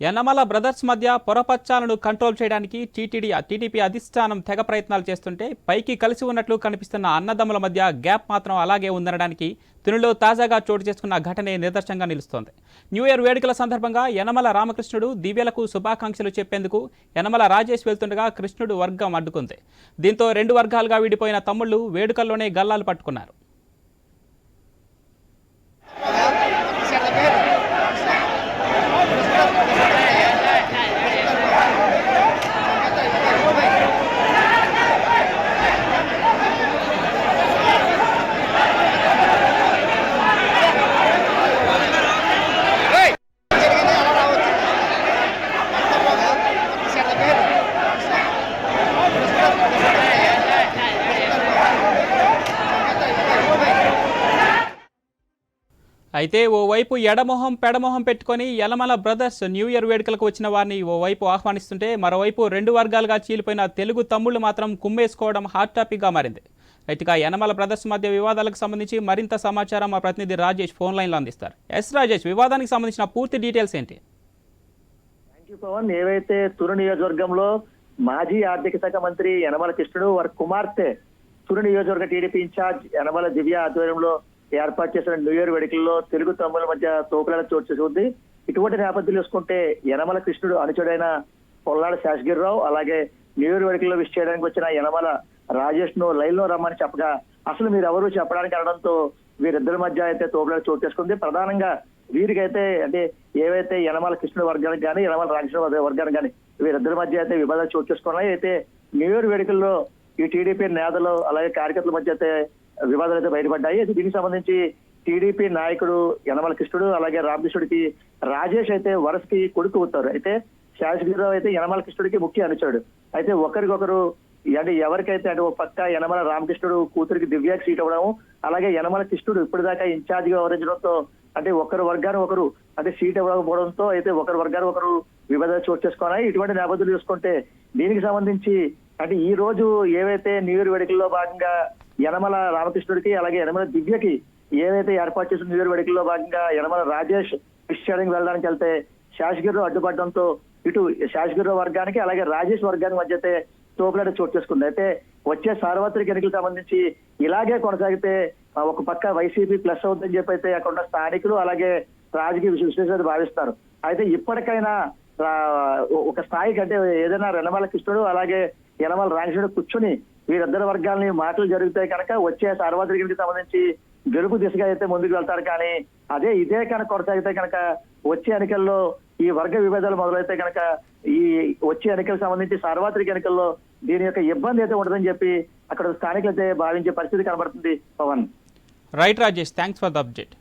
Yanamala brothers మధ్య పొరపచ్చాలను control చేయడానికి టీటీడీ టీడీపీ అధిష్టానం తెగ ప్రయత్నాలు చేస్తుంటే పైకి కలిసి ఉన్నట్లు కనిపిస్తున్న అన్నదమ్ముల మధ్య గ్యాప్ మాత్రం అలాగే ఉందనడానికి తునిలో తాజాగా చోటు చేసుకున్న ఘటనే నిదర్శనంగా నిలుస్తోంది. న్యూ ఇయర్ వేడుకల సందర్భంగా యనమల రామకృష్ణుడు దివ్యలకు శుభాకాంక్షలు చెప్పేందుకు యనమల రాజేష్ వెళ్తుండగా కృష్ణుడు వర్గం అడ్డుకుంది. దీంతో రెండు వర్గాలుగా విడిపోయిన తమ్ముళ్ళు వేడుకల్లోనే గల్లాలు పట్టుకున్నారు. అయితే ఓవైపు ఎడమొహం పెడమొహం పెట్టుకొని యలమల బ్రదర్స్ న్యూ ఇయర్ వేడుకలకు వచ్చిన వారిని ఓవైపు ఆహ్వానిస్తుంటే మరోవైపు రెండు వర్గాలుగా చీలిపోయిన తెలుగు తమ్ముళ్ళు మాత్రం కుమ్మేసుకోవడం హాట్ టాపిక్గా మారింది. రైతుగా యనమల బ్రదర్స్ మధ్య వివాదాలకు సంబంధించి మరింత సమాచారం మా ప్రతినిధి రాజేష్ ఫోన్ లైన్లో అందిస్తారు. ఎస్ రాజేష్ వివాదానికి సంబంధించిన పూర్తి డీటెయిల్స్ ఏంటి? Thank you Pawan. ఏవైతే తురు నియోజకవర్గంలో మాజీ ఆర్థిక శాఖ మంత్రి యనమల కృష్ణుడు వారి కుమార్తె తురు నియోజకవర్గ టీడీపీ ఇన్ఛార్జ్ యనమల దివ్య ఆధ్వర్యంలో ఏర్పాటు చేసిన న్యూ ఇయర్ వేడుకల్లో తెలుగు తమ్ముల మధ్య తోపులాట చోటు చేసుకుంది. ఇటువంటి నేపథ్యం చూసుకుంటే యనమల కృష్ణుడు అనుచరుడైన పొల్లాడ శాసగిరిరావు అలాగే న్యూ ఇయర్ వేడుకల్లో విష్ చేయడానికి వచ్చిన యనమల రాజేష్ను లైన్లో రమ్మని చెప్పగా అసలు మీరెవరు చెప్పడానికి అనడంతో వీరిద్దరి మధ్య అయితే తోపులాట చోటు చేసుకుంది. ప్రధానంగా వీరికైతే అంటే ఏవైతే యనమల కృష్ణుడు వర్గానికి కానీ యనమల రామకృష్ణ వర్గానికి కానీ వీరిద్దరి మధ్య అయితే వివాదాలు చోటు చేసుకున్నాయి. అయితే న్యూ ఇయర్ వేడుకల్లో ఈ టీడీపీ నేతలు అలాగే కార్యకర్తల మధ్య అయితే వివాదాలు అయితే బయటపడ్డాయి. అయితే దీనికి సంబంధించి టీడీపీ నాయకుడు యనమల కృష్ణుడు అలాగే రామకృష్ణుడికి రాజేష్ అయితే వరసకి కొడుకు అవుతారు అయితే శాసగిరిరావు అయితే యనమల కృష్ణుడికి ముఖ్య అనుచాడు అయితే ఒకరికొకరు అంటే ఎవరికైతే అంటే ఒక పక్క యనమల రామకృష్ణుడు కూతురికి దివ్యాకి సీట్ అవ్వడం అలాగే యనమల కృష్ణుడు ఇప్పటిదాకా ఇన్ఛార్జ్గా వ్యవహరించడంతో అంటే ఒకరు వర్గాన్ని ఒకరు అంటే సీట్ ఇవ్వకపోవడంతో అయితే ఒకరు వర్గాన్ని ఒకరు విభజన చోటు చేసుకున్నాయి. ఇటువంటి నేపథ్యం చూసుకుంటే దీనికి సంబంధించి అంటే ఈ రోజు ఏవైతే న్యూ ఇయర్ వేడుకల్లో భాగంగా యనమల రామకృష్ణుడికి అలాగే యనమల దివ్యకి ఏదైతే ఏర్పాటు చేసిన న్యూ భాగంగా యనమల రాజేష్ ఫిష్ షేరింగ్ వెళ్ళడానికి వెళ్తే శాసగిరిలో అడ్డుపడడంతో ఇటు శాసగిరి వర్గానికి అలాగే రాజేష్ వర్గానికి మధ్య అయితే తోపులాట చోటు చేసుకుంది. అయితే వచ్చే సార్వత్రిక ఎన్నికలకు సంబంధించి ఇలాగే కొనసాగితే ఒక పక్క వైసీపీ ప్లస్ అవుతుందని చెప్పి అయితే అక్కడ ఉన్న స్థానికులు అలాగే రాజకీయ విశ్లేషణ భావిస్తారు. అయితే ఇప్పటికైనా ఒక స్థాయి కంటే ఏదైనా రెనమల కృష్ణుడు అలాగే యనమల రామకృష్ణుడు కూర్చుని వీరిద్దరు వర్గాలని మాటలు జరుగుతాయి కనుక వచ్చే సార్వత్రిక సంబంధించి గెలుపు దిశగా అయితే ముందుకు వెళ్తారు. కానీ అదే ఇదే కనుక కొనసాగితే కనుక వచ్చే ఎన్నికల్లో ఈ వర్గ విభేదాలు మొదలైతే కనుక ఈ వచ్చే ఎన్నికలకు సంబంధించి సార్వత్రిక ఎన్నికల్లో దీని యొక్క ఇబ్బంది అయితే ఉండదని చెప్పి అక్కడ స్థానికులు అయితే భావించే పరిస్థితి కనబడుతుంది Pawan. Right Rajesh thanks for the update